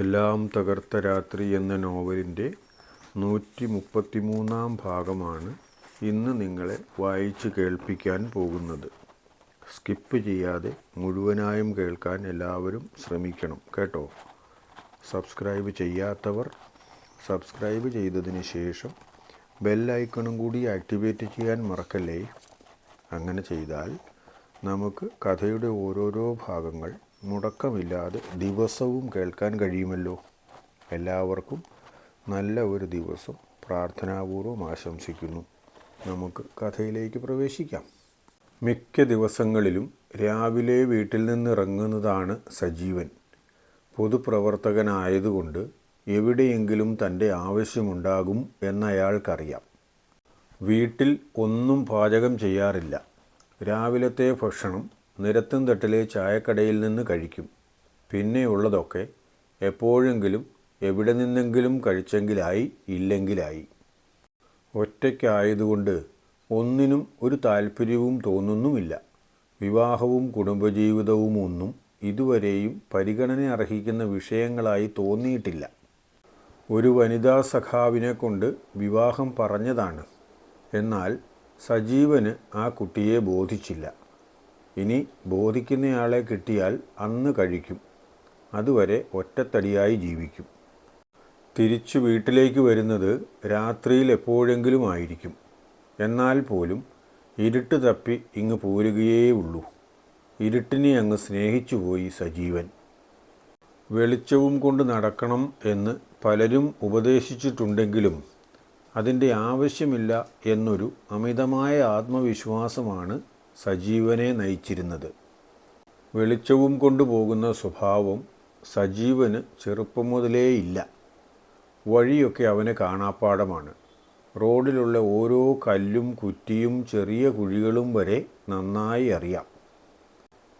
എല്ലാം തകർത്ത രാത്രി എന്ന നോവലിന്റെ നൂറ്റി മുപ്പത്തിമൂന്നാം ഭാഗമാണ് ഇന്ന് നിങ്ങളെ വായിച്ച് കേൾപ്പിക്കാൻ പോകുന്നത്. സ്കിപ്പ് ചെയ്യാതെ മുഴുവനായും കേൾക്കാൻ എല്ലാവരും ശ്രമിക്കണം കേട്ടോ. സബ്സ്ക്രൈബ് ചെയ്യാത്തവർ സബ്സ്ക്രൈബ് ചെയ്തതിന് ശേഷം ബെല്ലൈക്കണും കൂടി ആക്ടിവേറ്റ് ചെയ്യാൻ മറക്കല്ലേ? അങ്ങനെ ചെയ്താൽ നമുക്ക് കഥയുടെ ഓരോരോ ഭാഗങ്ങൾ മുടക്കമില്ലാതെ ദിവസവും കേൾക്കാൻ കഴിയുമല്ലോ? എല്ലാവർക്കും നല്ല ഒരു ദിവസം പ്രാർത്ഥനാപൂർവം ആശംസിക്കുന്നു. നമുക്ക് കഥയിലേക്ക് പ്രവേശിക്കാം. മിക്ക ദിവസങ്ങളിലും രാവിലെ വീട്ടിൽ നിന്നിറങ്ങുന്നതാണ് സജീവൻ. പൊതുപ്രവർത്തകനായതുകൊണ്ട് എവിടെയെങ്കിലും തന്റെ ആവശ്യമുണ്ടാകും എന്നയാൾക്കറിയാം. വീട്ടിൽ ഒന്നും പാചകം ചെയ്യാറില്ല. രാവിലത്തെ ഭക്ഷണം നിരത്തും തട്ടിലെ ചായക്കടയിൽ നിന്ന് കഴിക്കും. പിന്നെയുള്ളതൊക്കെ എപ്പോഴെങ്കിലും എവിടെ നിന്നെങ്കിലും കഴിച്ചെങ്കിലായി ഇല്ലെങ്കിലായി. ഒറ്റയ്ക്കായതുകൊണ്ട് ഒന്നിനും ഒരു താല്പര്യവും തോന്നുന്നുമില്ല. വിവാഹവും കുടുംബജീവിതവും ഒന്നും ഇതുവരെയും പരിഗണന അർഹിക്കുന്ന വിഷയങ്ങളായി തോന്നിയിട്ടില്ല. ഒരു വനിതാ സഖാവിനെ കൊണ്ട് വിവാഹം പറഞ്ഞതാണ്. എന്നാൽ സജീവന് ആ കുട്ടിയെ ബോധിച്ചില്ല. ഇനി ബോധിക്കുന്നയാളെ കിട്ടിയാൽ അന്ന് കഴിക്കും. അതുവരെ ഒറ്റത്തടിയായി ജീവിക്കും. തിരിച്ചു വീട്ടിലേക്ക് വരുന്നത് രാത്രിയിൽ എപ്പോഴെങ്കിലും ആയിരിക്കും. എന്നാൽ പോലും ഇരുട്ട് തപ്പി ഇങ്ങ് പോരുകയേ ഉള്ളൂ. ഇരുട്ടിനെ അങ്ങ് സ്നേഹിച്ചുപോയി സജീവൻ. വെളിച്ചവും കൊണ്ട് നടക്കണം എന്ന് പലരും ഉപദേശിച്ചിട്ടുണ്ടെങ്കിലും അതിന്റെ ആവശ്യമില്ല എന്നൊരു അമിതമായ ആത്മവിശ്വാസമാണ് സജീവനെ നയിച്ചിരുന്നത്. വെളിച്ചവും കൊണ്ടുപോകുന്ന സ്വഭാവം സജീവന് ചെറുപ്പം മുതലേ ഇല്ല. വഴിയൊക്കെ അവന് കാണാപ്പാടമാണ് റോഡിലുള്ള ഓരോ കല്ലും കുറ്റിയും ചെറിയ കുഴികളും വരെ നന്നായി അറിയാം.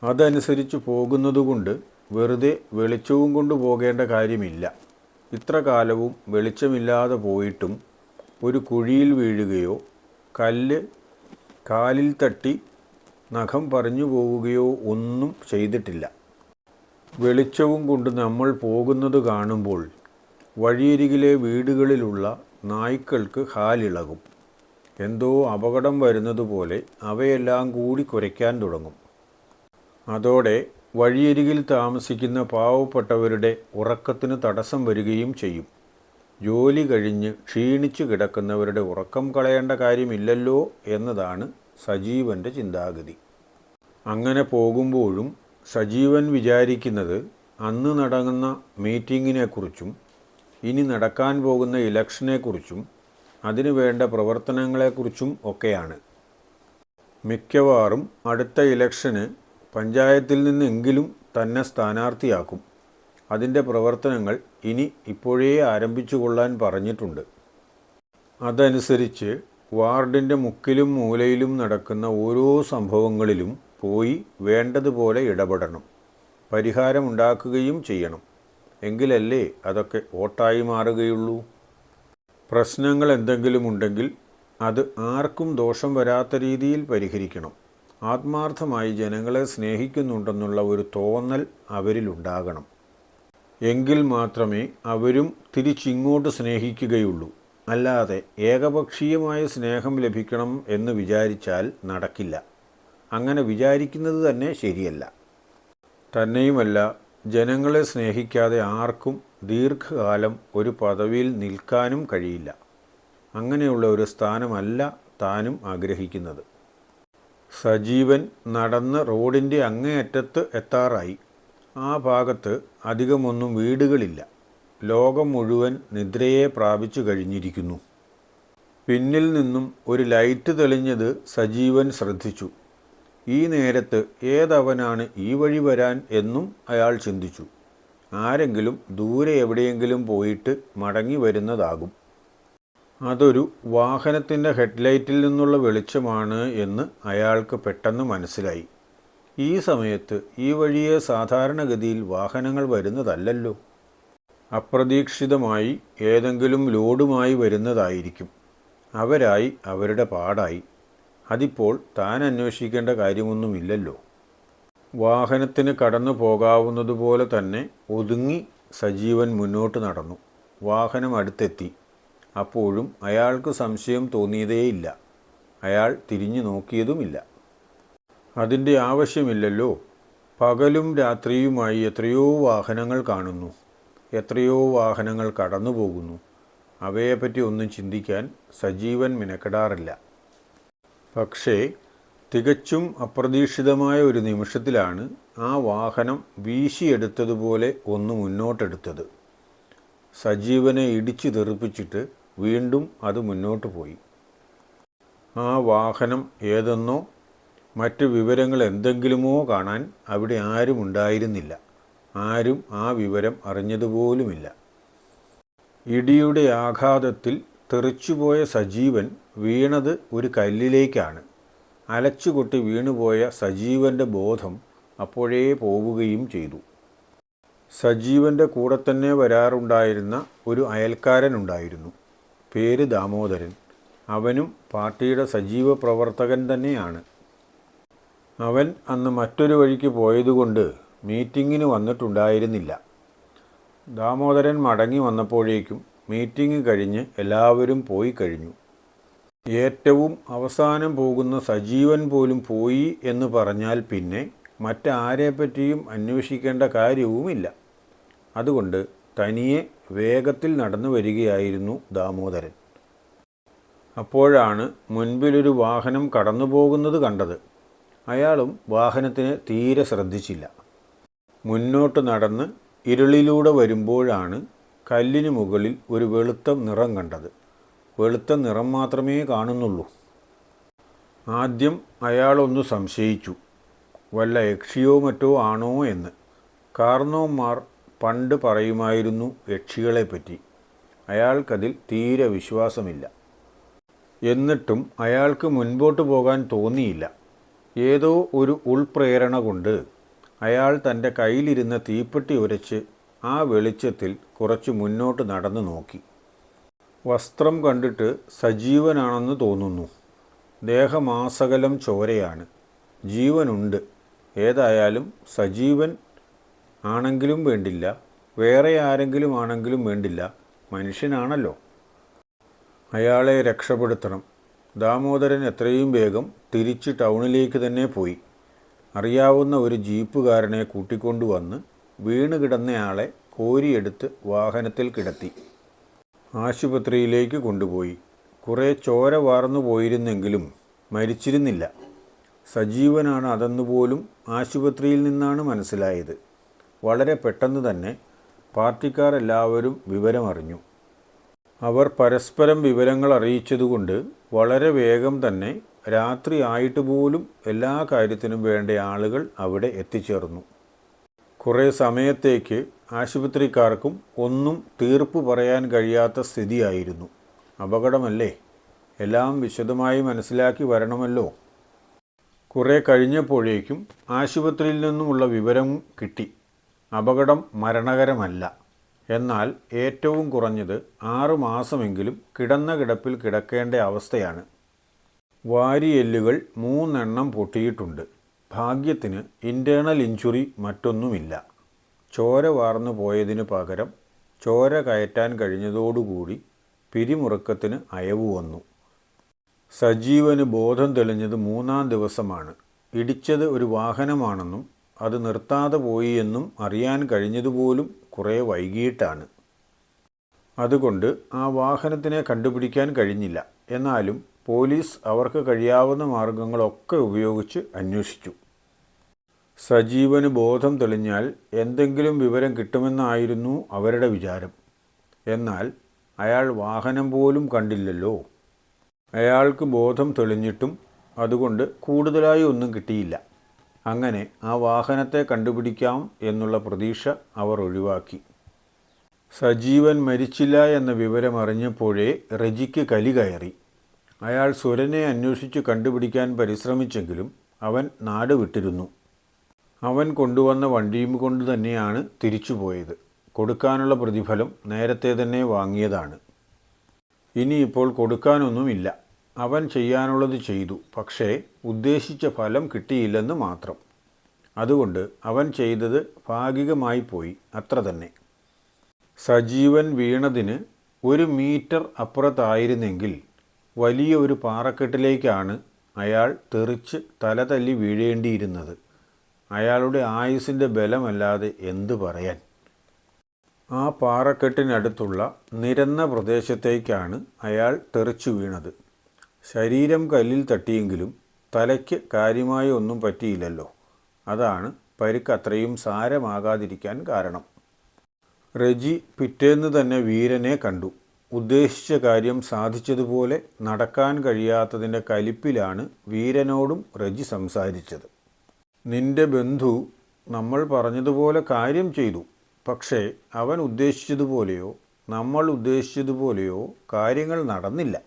അതനുസരിച്ച് പോകുന്നതുകൊണ്ട് വെറുതെ വെളിച്ചവും കൊണ്ട് പോകേണ്ട കാര്യമില്ല. ഇത്ര കാലവും വെളിച്ചമില്ലാതെ പോയിട്ടും ഒരു കുഴിയിൽ വീഴുകയോ കല്ല് കാലിൽ തട്ടി നഖം പറഞ്ഞു പോവുകയോ ഒന്നും ചെയ്തിട്ടില്ല. വെളിച്ചവും കൊണ്ട് നമ്മൾ പോകുന്നത് കാണുമ്പോൾ വഴിയരികിലെ വീടുകളിലുള്ള നായ്ക്കൾക്ക് ഹാലിളകും. എന്തോ അപകടം വരുന്നതുപോലെ അവയെല്ലാം കൂടി കുരയ്ക്കാൻ തുടങ്ങും. അതോടെ വഴിയരികിൽ താമസിക്കുന്ന പാവപ്പെട്ടവരുടെ ഉറക്കത്തിന് തടസ്സം വരികയും ചെയ്യും. ജോലി കഴിഞ്ഞ് ക്ഷീണിച്ചു കിടക്കുന്നവരുടെ ഉറക്കം കളയേണ്ട കാര്യമില്ലല്ലോ എന്നതാണ് സജീവന്റെ ചിന്താഗതി. അങ്ങനെ പോകുമ്പോഴും സജീവൻ വിചാരിക്കുന്നത് അന്ന് നടങ്ങുന്ന മീറ്റിങ്ങിനെക്കുറിച്ചും ഇനി നടക്കാൻ പോകുന്ന ഇലക്ഷനെക്കുറിച്ചും അതിനു വേണ്ട പ്രവർത്തനങ്ങളെക്കുറിച്ചും ഒക്കെയാണ്. മിക്കവാറും അടുത്ത ഇലക്ഷന് പഞ്ചായത്തിൽ നിന്നെങ്കിലും തന്നെ സ്ഥാനാർത്ഥിയാക്കും. അതിന്റെ പ്രവർത്തനങ്ങൾ ഇനി ഇപ്പോഴേ ആരംഭിച്ചു കൊള്ളാൻ പറഞ്ഞിട്ടുണ്ട്. അതനുസരിച്ച് വാർഡിന്റെ മുക്കിലും മൂലയിലും നടക്കുന്ന ഓരോ സംഭവങ്ങളിലും പോയി വേണ്ടതുപോലെ ഇടപെടണം. പരിഹാരമുണ്ടാക്കുകയും ചെയ്യണം. എങ്കിലല്ലേ അതൊക്കെ വോട്ടായി മാറുകയുള്ളൂ. പ്രശ്നങ്ങൾ എന്തെങ്കിലും ഉണ്ടെങ്കിൽ അത് ആർക്കും ദോഷം വരാത്ത രീതിയിൽ പരിഹരിക്കണം. ആത്മാർത്ഥമായി ജനങ്ങളെ സ്നേഹിക്കുന്നുണ്ടെന്നുള്ള ഒരു തോന്നൽ അവരിലുണ്ടാകണം എങ്കിൽ മാത്രമേ അവരും തിരിച്ചിങ്ങോട്ട് സ്നേഹിക്കുകയുള്ളൂ. അല്ലാതെ ഏകപക്ഷീയമായ സ്നേഹം ലഭിക്കണം എന്ന് വിചാരിച്ചാൽ നടക്കില്ല. അങ്ങനെ വിചാരിക്കുന്നത് തന്നെ ശരിയല്ല. തന്നെയുമല്ല ജനങ്ങളെ സ്നേഹിക്കാതെ ആർക്കും ദീർഘകാലം ഒരു പദവിയിൽ നിൽക്കാനും കഴിയില്ല. അങ്ങനെയുള്ള ഒരു സ്ഥാനമല്ല താനും ആഗ്രഹിക്കുന്നത്. സജീവൻ നടന്ന് റോഡിന്റെ അങ്ങേയറ്റത്ത് എത്താറായി. ആ ഭാഗത്ത് അധികമൊന്നും വീടുകളില്ല. ലോകം മുഴുവൻ നിദ്രയെ പ്രാപിച്ചു കഴിഞ്ഞിരിക്കുന്നു. പിന്നിൽ നിന്നും ഒരു ലൈറ്റ് തെളിഞ്ഞത് സജീവൻ ശ്രദ്ധിച്ചു. ഈ നേരത്ത് ഏതവനാണ് ഈ വഴി വരാൻ എന്നും അയാൾ ചിന്തിച്ചു. ആരെങ്കിലും ദൂരെ എവിടെയെങ്കിലും പോയിട്ട് മടങ്ങി വരുന്നതാകും. അതൊരു വാഹനത്തിന്റെ ഹെഡ്ലൈറ്റിൽ നിന്നുള്ള വെളിച്ചമാണ് എന്ന് അയാൾക്ക് പെട്ടെന്ന് മനസ്സിലായി. ഈ സമയത്ത് ഈ വഴിയെ സാധാരണഗതിയിൽ വാഹനങ്ങൾ വരുന്നതല്ലല്ലോ. അപ്രതീക്ഷിതമായി ഏതെങ്കിലും ലോഡുമായി വരുന്നതായിരിക്കും. അവരായി അവരുടെ പാടായി. അതിപ്പോൾ താൻ അന്വേഷിക്കേണ്ട കാര്യമൊന്നുമില്ലല്ലോ. വാഹനത്തിന് കടന്നു പോകാവുന്നതുപോലെ തന്നെ ഒതുങ്ങി സജീവൻ മുന്നോട്ട് നടന്നു. വാഹനം അടുത്തെത്തി. അപ്പോഴും അയാൾക്ക് സംശയം തോന്നിയതേയില്ല. അയാൾ തിരിഞ്ഞു നോക്കിയതുമില്ല. അതിന്റെ ആവശ്യമില്ലല്ലോ. പകലും രാത്രിയുമായി എത്രയോ വാഹനങ്ങൾ കാണുന്നു. എത്രയോ വാഹനങ്ങൾ കടന്നു പോകുന്നു അവയെപ്പറ്റി ഒന്നും ചിന്തിക്കാൻ സജീവൻ മിനക്കെടാറില്ല. പക്ഷേ തികച്ചും അപ്രതീക്ഷിതമായ ഒരു നിമിഷത്തിലാണ് ആ വാഹനം വീശിയെടുത്തതുപോലെ ഒന്ന് മുന്നോട്ടെടുത്തത്. സജീവനെ ഇടിച്ചു തെറിപ്പിച്ചിട്ട് വീണ്ടും അത് മുന്നോട്ട് പോയി. ആ വാഹനം ഏതെന്നോ മറ്റ് വിവരങ്ങൾ എന്തെങ്കിലുമോ കാണാൻ അവിടെ ആരും ഉണ്ടായിരുന്നില്ല ആരും ആ വിവരം അറിഞ്ഞതുപോലുമില്ല. ഇടിയുടെ ആഘാതത്തിൽ തെറിച്ചുപോയ സജീവൻ വീണത് ഒരു കല്ലിലേക്കാണ്. അലച്ചുകൊട്ടി വീണുപോയ സജീവന്റെ ബോധം അപ്പോഴേ പോവുകയും ചെയ്തു. സജീവന്റെ കൂടെ തന്നെ വരാറുണ്ടായിരുന്ന ഒരു അയൽക്കാരനുണ്ടായിരുന്നു പേര് ദാമോദരൻ. അവനും പാർട്ടിയുടെ സജീവ പ്രവർത്തകൻ തന്നെയാണ്. അവൻ അന്ന് മറ്റൊരു വഴിക്ക് പോയതുകൊണ്ട് മീറ്റിങ്ങിന് വന്നിട്ടുണ്ടായിരുന്നില്ല. ദാമോദരൻ മടങ്ങി വന്നപ്പോഴേക്കും മീറ്റിംഗ് കഴിഞ്ഞ് എല്ലാവരും പോയി കഴിഞ്ഞു. ഏറ്റവും അവസാനം പോകുന്ന സജീവൻ പോലും പോയി എന്ന് പറഞ്ഞാൽ പിന്നെ മറ്റാരെപ്പറ്റിയും അന്വേഷിക്കേണ്ട കാര്യവുമില്ല. അതുകൊണ്ട് തനിയെ വേഗത്തിൽ നടന്നു വരികയായിരുന്നു ദാമോദരൻ. അപ്പോഴാണ് മുൻപിലൊരു വാഹനം കടന്നു പോകുന്നത് കണ്ടത്. അയാളും വാഹനത്തിന് തീരെ ശ്രദ്ധിച്ചില്ല. മുന്നോട്ട് നടന്ന് ഇരുളിലൂടെ വരുമ്പോഴാണ് കല്ലിന് മുകളിൽ ഒരു വെളുത്ത നിറം കണ്ടത്. വെളുത്ത നിറം മാത്രമേ കാണുന്നുള്ളൂ. ആദ്യം അയാളൊന്ന് സംശയിച്ചു. വല്ല യക്ഷിയോ മറ്റോ ആണോ എന്ന്. കാർണോമാർ പണ്ട് പറയുമായിരുന്നു യക്ഷികളെപ്പറ്റി. അയാൾക്കതിൽ തീരെ വിശ്വാസമില്ല. എന്നിട്ടും അയാൾക്ക് മുൻപോട്ട് പോകാൻ തോന്നിയില്ല. ഏതോ ഒരു ഉൾപ്രേരണ കൊണ്ട് അയാൾ തന്റെ കയ്യിലിരുന്ന തീപ്പെട്ടി ഉരച്ച് ആ വെളിച്ചത്തിൽ കുറച്ച് മുന്നോട്ട് നടന്നു നോക്കി. വസ്ത്രം കണ്ടിട്ട് സജീവനാണെന്ന് തോന്നുന്നു. ദേഹമാസകലം ചോരയാണ്. ജീവനുണ്ട്. ഏതായാലും സജീവൻ ആണെങ്കിലും വേണ്ടില്ല. വേറെ ആരെങ്കിലും ആണെങ്കിലും വേണ്ടില്ല. മനുഷ്യനാണല്ലോ. അയാളെ രക്ഷപ്പെടുത്തണം. ദാമോദരൻ എത്രയും വേഗം തിരിച്ച് ടൗണിലേക്ക് തന്നെ പോയി. അറിയാവുന്ന ഒരു ജീപ്പുകാരനെ കൂട്ടിക്കൊണ്ടുവന്ന് വീണ് കിടന്നയാളെ കോരിയെടുത്ത് വാഹനത്തിൽ കിടത്തി. ആശുപത്രിയിലേക്ക് കൊണ്ടുപോയി. കുറേ ചോര വാർന്നു പോയിരുന്നെങ്കിലും മരിച്ചിരുന്നില്ല. സജീവനാണ് അതെന്നുപോലും ആശുപത്രിയിൽ നിന്നാണ് മനസ്സിലായത്. വളരെ പെട്ടെന്ന് തന്നെ പാർട്ടിക്കാരെല്ലാവരും വിവരമറിഞ്ഞു. അവർ പരസ്പരം വിവരങ്ങൾ അറിയിച്ചതുകൊണ്ട് വളരെ വേഗം തന്നെ രാത്രി ആയിട്ട് പോലും എല്ലാ കാര്യത്തിനും വേണ്ട ആളുകൾ അവിടെ എത്തിച്ചേർന്നു. കുറേ സമയത്തേക്ക് ആശുപത്രിക്കാർക്കും ഒന്നും തീർപ്പ് പറയാൻ കഴിയാത്ത സ്ഥിതിയായിരുന്നു. അപകടമല്ലേ? എല്ലാം വിശദമായി മനസ്സിലാക്കി വരണമല്ലോ. കുറേ കഴിഞ്ഞപ്പോഴേക്കും ആശുപത്രിയിൽ നിന്നുമുള്ള വിവരം കിട്ടി. അപകടം മരണകരമല്ല. എന്നാൽ ഏറ്റവും കുറഞ്ഞത് ആറു മാസമെങ്കിലും കിടന്ന കിടപ്പിൽ കിടക്കേണ്ട അവസ്ഥയാണ്. വാരിയെല്ലുകൾ മൂന്നെണ്ണം പൊട്ടിയിട്ടുണ്ട്. ഭാഗ്യത്തിന് ഇന്റേണൽ ഇഞ്ചുറി മറ്റൊന്നുമില്ല. ചോര വാർന്നു പോയതിനു പകരം ചോര കയറ്റാൻ കഴിഞ്ഞതോടുകൂടി പിരിമുറുക്കത്തിന് അയവ് വന്നു. സജീവന് ബോധം തെളിഞ്ഞത് മൂന്നാം ദിവസമാണ്. ഇടിച്ചത് ഒരു വാഹനമാണെന്നും അത് നിർത്താതെ പോയി എന്നും അറിയാൻ കഴിഞ്ഞതുപോലും കുറേ വൈകിയിട്ടാണ്. അതുകൊണ്ട് ആ വാഹനത്തിനെ കണ്ടുപിടിക്കാൻ കഴിഞ്ഞില്ല. എന്നാലും പോലീസ് അവർക്ക് കഴിയാവുന്ന മാർഗങ്ങളൊക്കെ ഉപയോഗിച്ച് അന്വേഷിച്ചു. സജീവന് ബോധം തെളിഞ്ഞാൽ എന്തെങ്കിലും വിവരം കിട്ടുമെന്നായിരുന്നു അവരുടെ വിചാരം. എന്നാൽ അയാൾ വാഹനം പോലും കണ്ടില്ലല്ലോ. അയാൾക്ക് ബോധം തെളിഞ്ഞിട്ടും അതുകൊണ്ട് കൂടുതലായി ഒന്നും കിട്ടിയില്ല. അങ്ങനെ ആ വാഹനത്തെ കണ്ടുപിടിക്കാം എന്നുള്ള പ്രതീക്ഷ അവർ ഒഴിവാക്കി. സജീവൻ മരിച്ചില്ല എന്ന വിവരം അറിഞ്ഞപ്പോഴേ റജിക്ക് കലി കയറി. അയാൾ സുരനെ അന്വേഷിച്ചു കണ്ടുപിടിക്കാൻ പരിശ്രമിച്ചെങ്കിലും അവൻ നാട് വിട്ടിരുന്നു. അവൻ കൊണ്ടുവന്ന വണ്ടിയും കൊണ്ട് തന്നെയാണ് തിരിച്ചുപോയത് കൊടുക്കാനുള്ള പ്രതിഫലം നേരത്തെ തന്നെ വാങ്ങിയതാണ്. ഇനിയിപ്പോൾ കൊടുക്കാനൊന്നുമില്ല. അവൻ ചെയ്യാനുള്ളത് ചെയ്തു. പക്ഷേ ഉദ്ദേശിച്ച ഫലം കിട്ടിയില്ലെന്ന് മാത്രം. അതുകൊണ്ട് അവൻ ചെയ്തത് ഭാഗികമായി പോയി. അത്ര തന്നെ. സജീവൻ വീണതിന് ഒരു മീറ്റർ അപ്പുറത്തായിരുന്നെങ്കിൽ വലിയ ഒരു പാറക്കെട്ടിലേക്കാണ് അയാൾ തെറിച്ച് തല തല്ലി വീഴേണ്ടിയിരുന്നത്. അയാളുടെ ആയുസിന്റെ ബലമല്ലാതെ എന്തു പറയാൻ? ആ പാറക്കെട്ടിനടുത്തുള്ള നിരന്ന പ്രദേശത്തേക്കാണ് അയാൾ തെറിച്ചു വീണത്. ശരീരം കല്ലിൽ തട്ടിയെങ്കിലും തലയ്ക്ക് കാര്യമായി ഒന്നും പറ്റിയില്ലല്ലോ. അതാണ് പരിക്ക് അത്രയും സാരമാകാതിരിക്കാൻ കാരണം. റെജി പിറ്റേന്ന് തന്നെ വീരനെ കണ്ടു. ഉദ്ദേശിച്ച കാര്യം സാധിച്ചതുപോലെ നടക്കാൻ കഴിയാത്തതിന്റെ കലിപ്പിലാണ് വീരനോടും റജി സംസാരിച്ചത്. നിന്റെ ബന്ധു നമ്മൾ പറഞ്ഞതുപോലെ കാര്യം ചെയ്തു. പക്ഷേ അവൻ ഉദ്ദേശിച്ചതുപോലെയോ നമ്മൾ ഉദ്ദേശിച്ചതുപോലെയോ കാര്യങ്ങൾ നടന്നില്ല.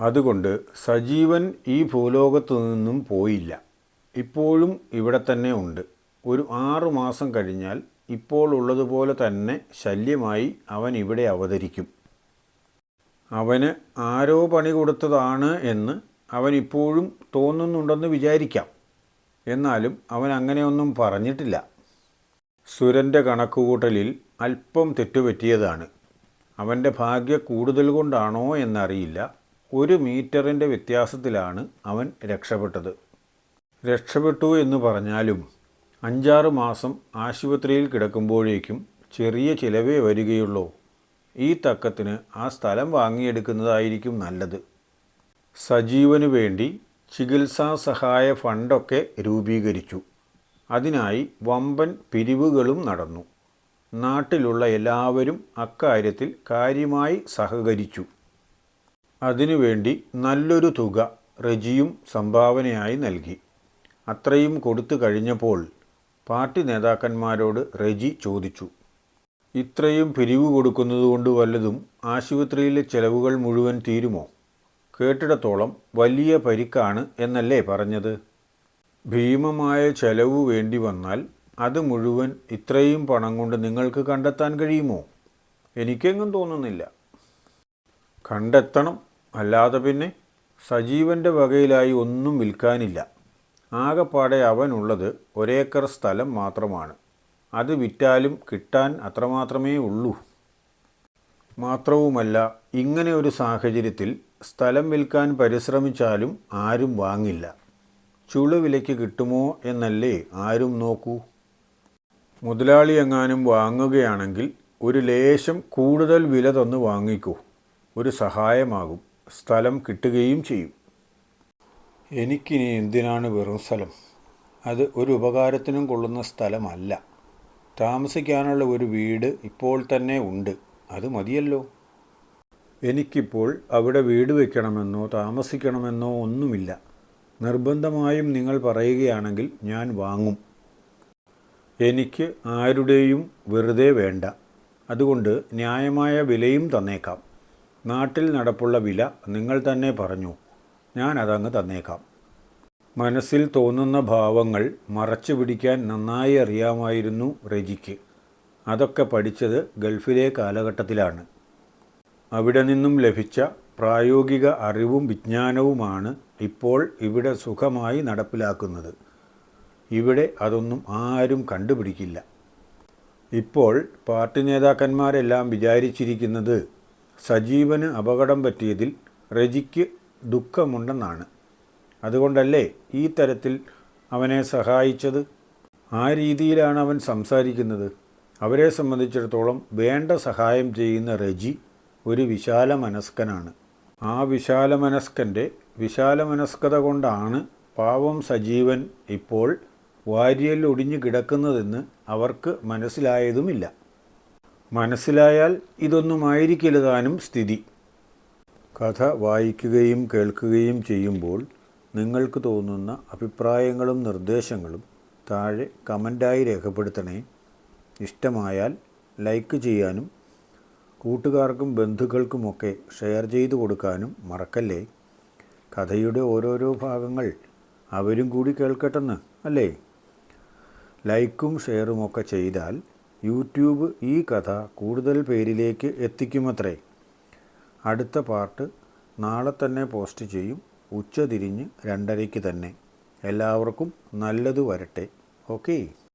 അതുകൊണ്ട് സജീവൻ ഈ ഭൂലോകത്തു നിന്നും പോയില്ല. ഇപ്പോഴും ഇവിടെ തന്നെ ഉണ്ട്. ഒരു ആറു മാസം കഴിഞ്ഞാൽ ഇപ്പോൾ ഉള്ളതുപോലെ തന്നെ ശല്യമായി അവൻ ഇവിടെ അവതരിക്കും. അവന് ആരോ പണി കൊടുത്തതാണ് എന്ന് അവൻ ഇപ്പോഴും തോന്നുന്നുണ്ടെന്ന് വിചാരിക്കാം. എന്നാലും അവൻ അങ്ങനെയൊന്നും പറഞ്ഞിട്ടില്ല. സുരന്റെ കണക്കുകൂട്ടലിൽ അല്പം തെറ്റുപറ്റിയതാണ്. അവന്റെ ഭാഗ്യ കൂടുതൽ കൊണ്ടാണോ എന്നറിയില്ല. ഒരു മീറ്ററിന്റെ വ്യത്യാസത്തിലാണ് അവൻ രക്ഷപ്പെട്ടത്. രക്ഷപ്പെട്ടു എന്ന് പറഞ്ഞാലും അഞ്ചാറ് മാസം ആശുപത്രിയിൽ കിടക്കുമ്പോഴേക്കും ചെറിയ ചിലവേ വരികയുള്ളൂ. ഈ തക്കത്തിന് ആ സ്ഥലം വാങ്ങിയെടുക്കുന്നതായിരിക്കും നല്ലത്. സജീവനു വേണ്ടി ചികിത്സാ സഹായ ഫണ്ടൊക്കെ രൂപീകരിച്ചു. അതിനായി വമ്പൻ പിരിവുകളും നടന്നു. നാട്ടിലുള്ള എല്ലാവരും അക്കാര്യത്തിൽ കാര്യമായി സഹകരിച്ചു. അതിനുവേണ്ടി നല്ലൊരു തുക റജിയും സംഭാവനയായി നൽകി. അത്രയും കൊടുത്തു കഴിഞ്ഞപ്പോൾ പാർട്ടി നേതാക്കന്മാരോട് റജി ചോദിച്ചു. ഇത്രയും പിരിവ് കൊടുക്കുന്നതുകൊണ്ട് വല്ലതും ആശുപത്രിയിലെ ചെലവുകൾ മുഴുവൻ തീരുമോ? കേട്ടിടത്തോളം വലിയ പരിക്കാണ് എന്നല്ലേ പറഞ്ഞത്? ഭീമമായ ചെലവ് വേണ്ടി വന്നാൽ അത് മുഴുവൻ ഇത്രയും പണം കൊണ്ട് നിങ്ങൾക്ക് കണ്ടെത്താൻ കഴിയുമോ? എനിക്കെങ്ങും തോന്നുന്നില്ല. കണ്ടെത്തണം. അല്ലാതെ പിന്നെ സജീവന്റെ വകയിലായി ഒന്നും വിൽക്കാനില്ല. ആകെപ്പാടെ അവനുള്ളത് ഒരേക്കർ സ്ഥലം മാത്രമാണ്. അത് വിറ്റാലും കിട്ടാൻ അത്രമാത്രമേ ഉള്ളൂ. മാത്രവുമല്ല ഇങ്ങനെ ഒരു സാഹചര്യത്തിൽ സ്ഥലം വിൽക്കാൻ പരിശ്രമിച്ചാലും ആരും വാങ്ങില്ല. ചുളുവിലയ്ക്ക് കിട്ടുമോ എന്നല്ലേ ആരും നോക്കൂ. മുതലാളി എങ്ങാനും വാങ്ങുകയാണെങ്കിൽ ഒരു ലേശം കൂടുതൽ വില തന്ന് വാങ്ങിക്കൂ. ഒരു സഹായമാകും. സ്ഥലം കിട്ടുകയും ചെയ്യും. എനിക്കിനി എന്തിനാണ് വെറും സ്ഥലം? അത് ഒരു ഉപകാരത്തിനും കൊള്ളുന്ന സ്ഥലമല്ല. താമസിക്കാനുള്ള ഒരു വീട് ഇപ്പോൾ തന്നെ ഉണ്ട്. അത് മതിയല്ലോ. എനിക്കിപ്പോൾ അവിടെ വീട് വയ്ക്കണമെന്നോ താമസിക്കണമെന്നോ ഒന്നുമില്ല. നിർബന്ധമായും നിങ്ങൾ പറയുകയാണെങ്കിൽ ഞാൻ വാങ്ങും. എനിക്ക് ആരുടെയും വെറുതെ വേണ്ട. അതുകൊണ്ട് ന്യായമായ വിലയും തന്നേക്കാം. നാട്ടിൽ നടപ്പുള്ള വില നിങ്ങൾ തന്നെ പറഞ്ഞു. ഞാൻ അതങ്ങ് തന്നേക്കാം. മനസ്സിൽ തോന്നുന്ന ഭാവങ്ങൾ മറച്ചു പിടിക്കാൻ നന്നായി അറിയാമായിരുന്നു റെജിക്ക്. അതൊക്കെ പഠിച്ചത് ഗൾഫിലെ കാലഘട്ടത്തിലാണ്. അവിടെ നിന്നും ലഭിച്ച പ്രായോഗിക അറിവും വിജ്ഞാനവുമാണ് ഇപ്പോൾ ഇവിടെ സുഖമായി നടപ്പിലാക്കുന്നത്. ഇവിടെ അതൊന്നും ആരും കണ്ടുപിടിക്കില്ല. ഇപ്പോൾ പാർട്ടി നേതാക്കന്മാരെല്ലാം വിചാരിച്ചിരിക്കുന്നത് സജീവന് അപകടം പറ്റിയതിൽ റെജിക്ക് ദുഃഖമുണ്ടെന്നാണ്. അതുകൊണ്ടല്ലേ ഈ തരത്തിൽ അവനെ സഹായിച്ചത്? ആ രീതിയിലാണ് അവൻ സംസാരിക്കുന്നത്. അവരെ സംബന്ധിച്ചിടത്തോളം വേണ്ട സഹായം ചെയ്യുന്ന റെജി ഒരു വിശാല മനസ്കനാണ് ആ വിശാല മനസ്കന്റെ വിശാല മനസ്കത കൊണ്ടാണ് പാവം സജീവൻ ഇപ്പോൾ വാരിയൽ ഒടിഞ്ഞു കിടക്കുന്നതെന്ന് അവർക്ക് മനസ്സിലായതുമില്ല. മനസ്സിലായാൽ ഇതൊന്നുമായിരിക്കില്ല താനും സ്ഥിതി. കഥ വായിക്കുകയും കേൾക്കുകയും ചെയ്യുമ്പോൾ നിങ്ങൾക്ക് തോന്നുന്ന അഭിപ്രായങ്ങളും നിർദ്ദേശങ്ങളും താഴെ കമന്റായി രേഖപ്പെടുത്തണേ. ഇഷ്ടമായാൽ ലൈക്ക് ചെയ്യാനും കൂട്ടുകാർക്കും ബന്ധുക്കൾക്കുമൊക്കെ ഷെയർ ചെയ്തു കൊടുക്കാനും മറക്കല്ലേ? കഥയുടെ ഓരോരോ ഭാഗങ്ങൾ അവരും കൂടി കേൾക്കട്ടെന്ന് അല്ലേ? ലൈക്കും ഷെയറുമൊക്കെ ചെയ്താൽ യൂട്യൂബ് ഈ കഥ കൂടുതൽ പേരിലേക്ക് എത്തിക്കുമത്രേ. അടുത്ത പാർട്ട് നാളെ തന്നെ പോസ്റ്റ് ചെയ്യും. ഉച്ച തിരിഞ്ഞ് രണ്ടരയ്ക്ക് തന്നെ. എല്ലാവർക്കും നല്ലത് വരട്ടെ. ഓക്കേ?